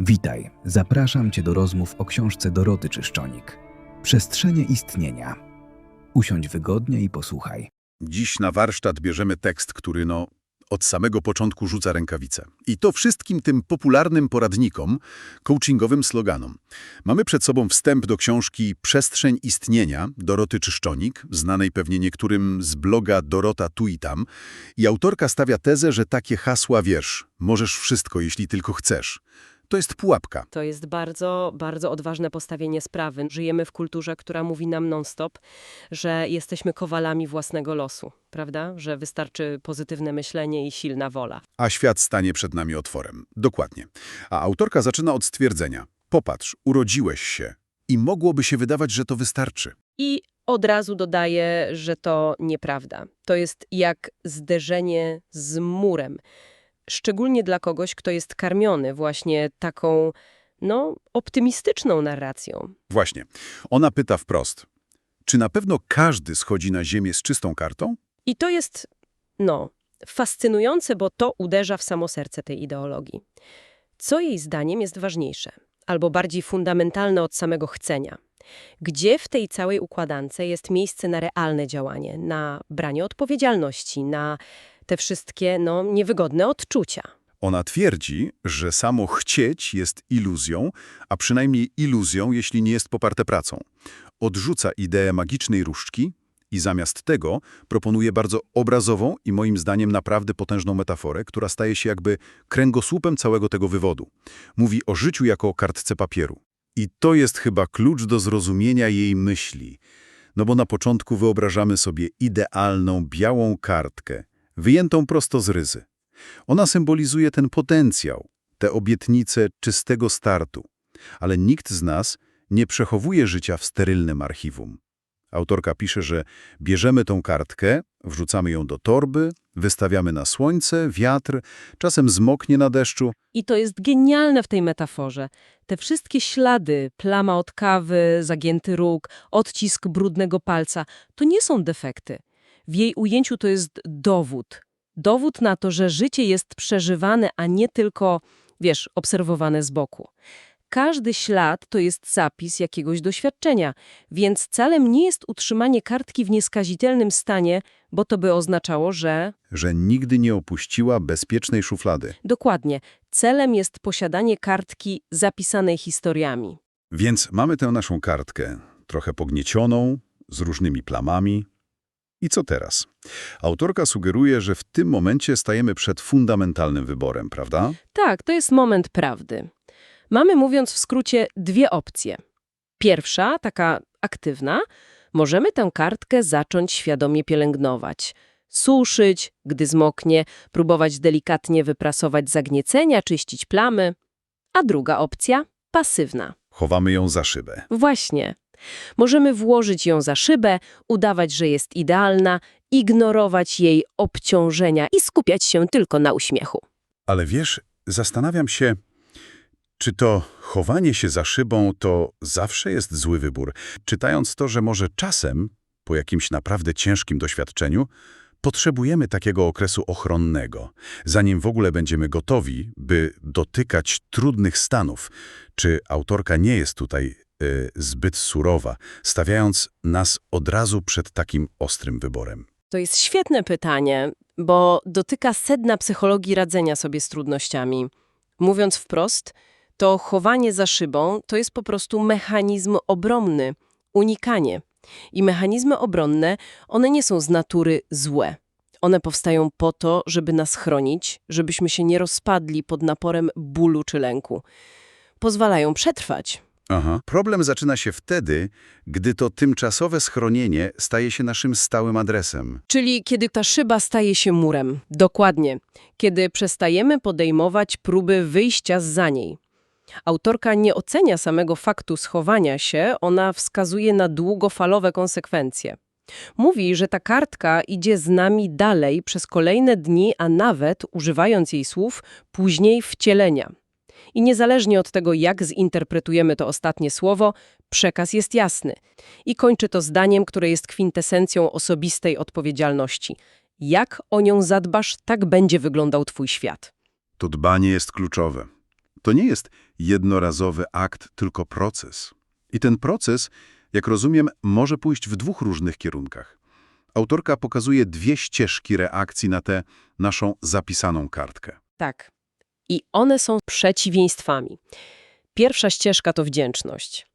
Witaj, zapraszam Cię do rozmów o książce Doroty Czyszczonik. Przestrzenie istnienia. Usiądź wygodnie i posłuchaj. Dziś na warsztat bierzemy tekst, który no od samego początku rzuca rękawice. I to wszystkim tym popularnym poradnikom, coachingowym sloganom. Mamy przed sobą wstęp do książki Przestrzeń istnienia Doroty Czyszczonik, znanej pewnie niektórym z bloga Dorota tu i tam. I autorka stawia tezę, że takie hasła wiesz, możesz wszystko, jeśli tylko chcesz. To jest pułapka. To jest bardzo, bardzo odważne postawienie sprawy. Żyjemy w kulturze, która mówi nam non-stop, że jesteśmy kowalami własnego losu, prawda? Że wystarczy pozytywne myślenie i silna wola. A świat stanie przed nami otworem. Dokładnie. A autorka zaczyna od stwierdzenia. Popatrz, urodziłeś się. I mogłoby się wydawać, że to wystarczy. I od razu dodaję, że to nieprawda. To jest jak zderzenie z murem. Szczególnie dla kogoś, kto jest karmiony właśnie taką, no, optymistyczną narracją. Właśnie. Ona pyta wprost. Czy na pewno każdy schodzi na ziemię z czystą kartą? I to jest, no, fascynujące, bo to uderza w samo serce tej ideologii. Co jej zdaniem jest ważniejsze, albo bardziej fundamentalne od samego chcenia? Gdzie w tej całej układance jest miejsce na realne działanie, na branie odpowiedzialności, na te wszystkie, no, niewygodne odczucia? Ona twierdzi, że samo chcieć jest iluzją, a przynajmniej iluzją, jeśli nie jest poparte pracą. Odrzuca ideę magicznej różdżki i zamiast tego proponuje bardzo obrazową i moim zdaniem naprawdę potężną metaforę, która staje się jakby kręgosłupem całego tego wywodu. Mówi o życiu jako o kartce papieru. I to jest chyba klucz do zrozumienia jej myśli. No bo na początku wyobrażamy sobie idealną, białą kartkę, wyjętą prosto z ryzy. Ona symbolizuje ten potencjał, te obietnice czystego startu. Ale nikt z nas nie przechowuje życia w sterylnym archiwum. Autorka pisze, że bierzemy tą kartkę, wrzucamy ją do torby, wystawiamy na słońce, wiatr, czasem zmoknie na deszczu, I to jest genialne w tej metaforze. Te wszystkie ślady, plama od kawy, zagięty róg, odcisk brudnego palca, to nie są defekty. W jej ujęciu to jest dowód. Dowód na to, że życie jest przeżywane, a nie tylko, wiesz, obserwowane z boku. Każdy ślad to jest zapis jakiegoś doświadczenia, więc celem nie jest utrzymanie kartki w nieskazitelnym stanie, bo to by oznaczało, że że nigdy nie opuściła bezpiecznej szuflady. Dokładnie. Celem jest posiadanie kartki zapisanej historiami. Więc mamy tę naszą kartkę, trochę pogniecioną, z różnymi plamami. I co teraz? Autorka sugeruje, że w tym momencie stajemy przed fundamentalnym wyborem, prawda? Tak, to jest moment prawdy. Mamy, mówiąc w skrócie, dwie opcje. Pierwsza, taka aktywna, możemy tę kartkę zacząć świadomie pielęgnować. Suszyć, gdy zmoknie, próbować delikatnie wyprasować zagniecenia, czyścić plamy. A druga opcja, pasywna. Chowamy ją za szybę. Właśnie. Możemy włożyć ją za szybę, udawać, że jest idealna, ignorować jej obciążenia i skupiać się tylko na uśmiechu. Ale wiesz, zastanawiam się, czy to chowanie się za szybą to zawsze jest zły wybór. Czytając to, że może czasem, po jakimś naprawdę ciężkim doświadczeniu, potrzebujemy takiego okresu ochronnego, zanim w ogóle będziemy gotowi, by dotykać trudnych stanów. Czy autorka nie jest tutaj y, zbyt surowa, stawiając nas od razu przed takim ostrym wyborem? To jest świetne pytanie, bo dotyka sedna psychologii radzenia sobie z trudnościami. Mówiąc wprost, to chowanie za szybą to jest po prostu mechanizm obronny, unikanie. I mechanizmy obronne, one nie są z natury złe. One powstają po to, żeby nas chronić, żebyśmy się nie rozpadli pod naporem bólu czy lęku. Pozwalają przetrwać. Aha. Problem zaczyna się wtedy, gdy to tymczasowe schronienie staje się naszym stałym adresem. Czyli kiedy ta szyba staje się murem. Dokładnie. Kiedy przestajemy podejmować próby wyjścia za niej. Autorka nie ocenia samego faktu schowania się, ona wskazuje na długofalowe konsekwencje. Mówi, że ta kartka idzie z nami dalej przez kolejne dni, a nawet, używając jej słów, później wcielenia. I niezależnie od tego, jak zinterpretujemy to ostatnie słowo, przekaz jest jasny. I kończy to zdaniem, które jest kwintesencją osobistej odpowiedzialności. Jak o nią zadbasz, tak będzie wyglądał twój świat. To dbanie jest kluczowe. To nie jest jednorazowy akt, tylko proces. I ten proces, jak rozumiem, może pójść w dwóch różnych kierunkach. Autorka pokazuje dwie ścieżki reakcji na tę naszą zapisaną kartkę. Tak. I one są przeciwieństwami. Pierwsza ścieżka to wdzięczność.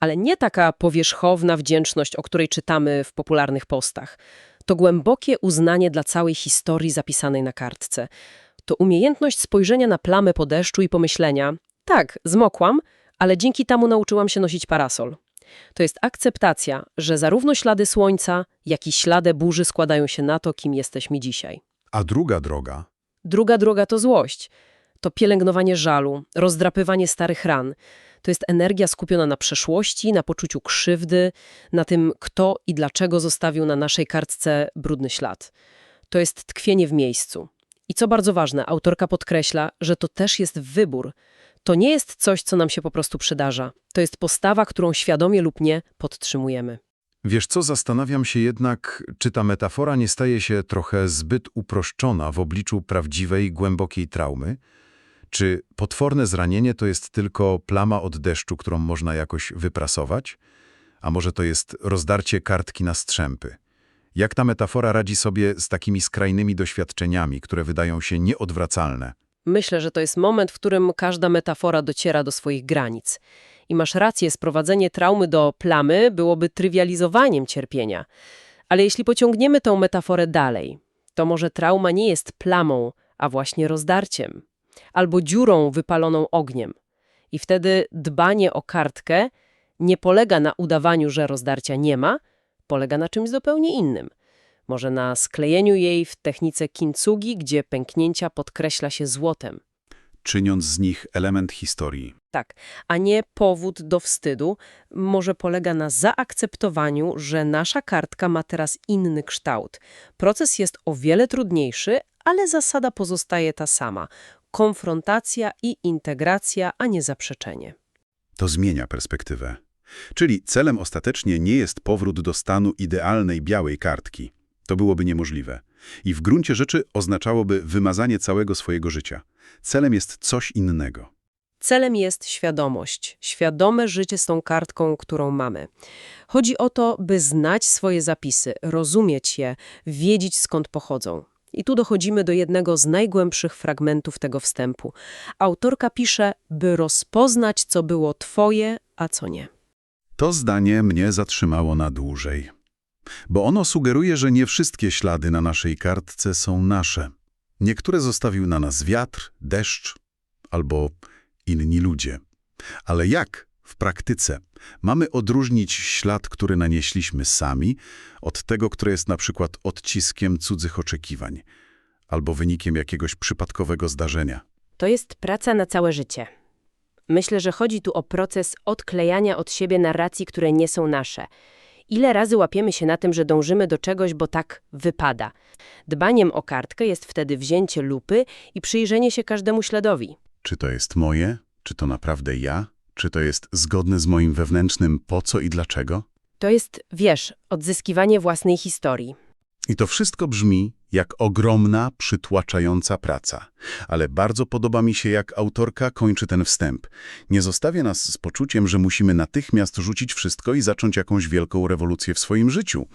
Ale nie taka powierzchowna wdzięczność, o której czytamy w popularnych postach. To głębokie uznanie dla całej historii zapisanej na kartce. To umiejętność spojrzenia na plamę po deszczu i pomyślenia: tak, zmokłam, ale dzięki temu nauczyłam się nosić parasol. To jest akceptacja, że zarówno ślady słońca, jak i ślady burzy składają się na to, kim jesteśmy dzisiaj. A druga droga Druga droga to złość. To pielęgnowanie żalu, rozdrapywanie starych ran. To jest energia skupiona na przeszłości, na poczuciu krzywdy, na tym, kto i dlaczego zostawił na naszej kartce brudny ślad. To jest tkwienie w miejscu. I co bardzo ważne, autorka podkreśla, że to też jest wybór. To nie jest coś, co nam się po prostu przydarza. To jest postawa, którą świadomie lub nie podtrzymujemy. Wiesz co, zastanawiam się jednak, czy ta metafora nie staje się trochę zbyt uproszczona w obliczu prawdziwej, głębokiej traumy? Czy potworne zranienie to jest tylko plama od deszczu, którą można jakoś wyprasować? A może to jest rozdarcie kartki na strzępy? Jak ta metafora radzi sobie z takimi skrajnymi doświadczeniami, które wydają się nieodwracalne? Myślę, że to jest moment, w którym każda metafora dociera do swoich granic. I masz rację, sprowadzenie traumy do plamy byłoby trywializowaniem cierpienia. Ale jeśli pociągniemy tę metaforę dalej, to może trauma nie jest plamą, a właśnie rozdarciem. Albo dziurą wypaloną ogniem. I wtedy dbanie o kartkę nie polega na udawaniu, że rozdarcia nie ma, polega na czymś zupełnie innym. Może na sklejeniu jej w technice kintsugi, gdzie pęknięcia podkreśla się złotem. Czyniąc z nich element historii. Tak, a nie powód do wstydu, może polega na zaakceptowaniu, że nasza kartka ma teraz inny kształt. Proces jest o wiele trudniejszy, ale zasada pozostaje ta sama. Konfrontacja i integracja, a nie zaprzeczenie. To zmienia perspektywę. Czyli celem ostatecznie nie jest powrót do stanu idealnej białej kartki. To byłoby niemożliwe. I w gruncie rzeczy oznaczałoby wymazanie całego swojego życia. Celem jest coś innego. Celem jest świadomość, świadome życie z tą kartką, którą mamy. Chodzi o to, by znać swoje zapisy, rozumieć je, wiedzieć skąd pochodzą. I tu dochodzimy do jednego z najgłębszych fragmentów tego wstępu. Autorka pisze, by rozpoznać, co było twoje, a co nie. To zdanie mnie zatrzymało na dłużej. Bo ono sugeruje, że nie wszystkie ślady na naszej kartce są nasze. Niektóre zostawił na nas wiatr, deszcz albo inni ludzie. Ale jak w praktyce mamy odróżnić ślad, który nanieśliśmy sami, od tego, które jest na przykład odciskiem cudzych oczekiwań albo wynikiem jakiegoś przypadkowego zdarzenia? To jest praca na całe życie. Myślę, że chodzi tu o proces odklejania od siebie narracji, które nie są nasze. Ile razy łapiemy się na tym, że dążymy do czegoś, bo tak wypada. Dbaniem o kartkę jest wtedy wzięcie lupy i przyjrzenie się każdemu śladowi. Czy to jest moje? Czy to naprawdę ja? Czy to jest zgodne z moim wewnętrznym po co i dlaczego? To jest, wiesz, odzyskiwanie własnej historii. I to wszystko brzmi jak ogromna, przytłaczająca praca. Ale bardzo podoba mi się, jak autorka kończy ten wstęp. Nie zostawia nas z poczuciem, że musimy natychmiast rzucić wszystko i zacząć jakąś wielką rewolucję w swoim życiu.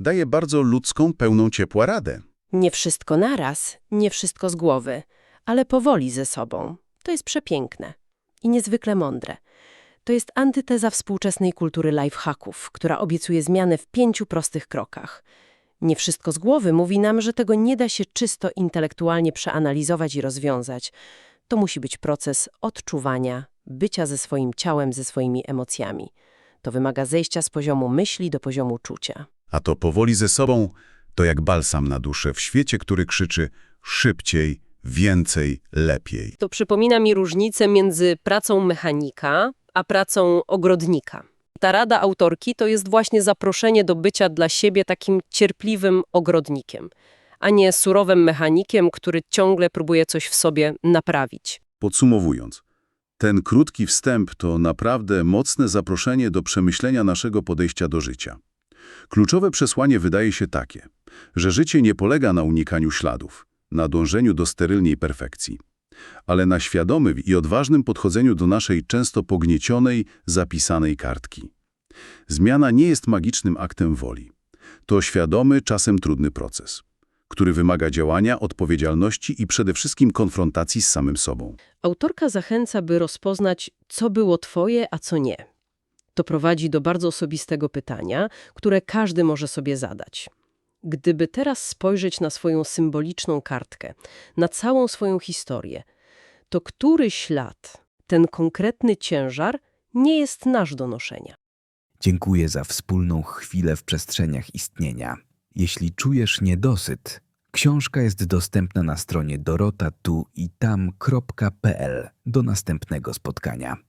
Daje bardzo ludzką, pełną ciepła radę. Nie wszystko naraz, nie wszystko z głowy, ale powoli ze sobą. To jest przepiękne i niezwykle mądre. To jest antyteza współczesnej kultury lifehacków, która obiecuje zmianę w pięciu prostych krokach. Nie wszystko z głowy mówi nam, że tego nie da się czysto intelektualnie przeanalizować i rozwiązać. To musi być proces odczuwania, bycia ze swoim ciałem, ze swoimi emocjami. To wymaga zejścia z poziomu myśli do poziomu czucia. A to powoli ze sobą to jak balsam na duszę w świecie, który krzyczy szybciej, więcej, lepiej. To przypomina mi różnicę między pracą mechanika a pracą ogrodnika. Ta rada autorki to jest właśnie zaproszenie do bycia dla siebie takim cierpliwym ogrodnikiem, a nie surowym mechanikiem, który ciągle próbuje coś w sobie naprawić. Podsumowując, ten krótki wstęp to naprawdę mocne zaproszenie do przemyślenia naszego podejścia do życia. Kluczowe przesłanie wydaje się takie, że życie nie polega na unikaniu śladów, na dążeniu do sterylnej perfekcji. Ale na świadomym i odważnym podchodzeniu do naszej często pogniecionej, zapisanej kartki. Zmiana nie jest magicznym aktem woli. To świadomy, czasem trudny proces, który wymaga działania, odpowiedzialności i przede wszystkim konfrontacji z samym sobą. Autorka zachęca, by rozpoznać, co było twoje, a co nie. To prowadzi do bardzo osobistego pytania, które każdy może sobie zadać. Gdyby teraz spojrzeć na swoją symboliczną kartkę, na całą swoją historię, to który ślad, ten konkretny ciężar, nie jest nasz do noszenia? Dziękuję za wspólną chwilę w przestrzeniach istnienia. Jeśli czujesz niedosyt, książka jest dostępna na stronie dorotatuitam.pl. Do następnego spotkania.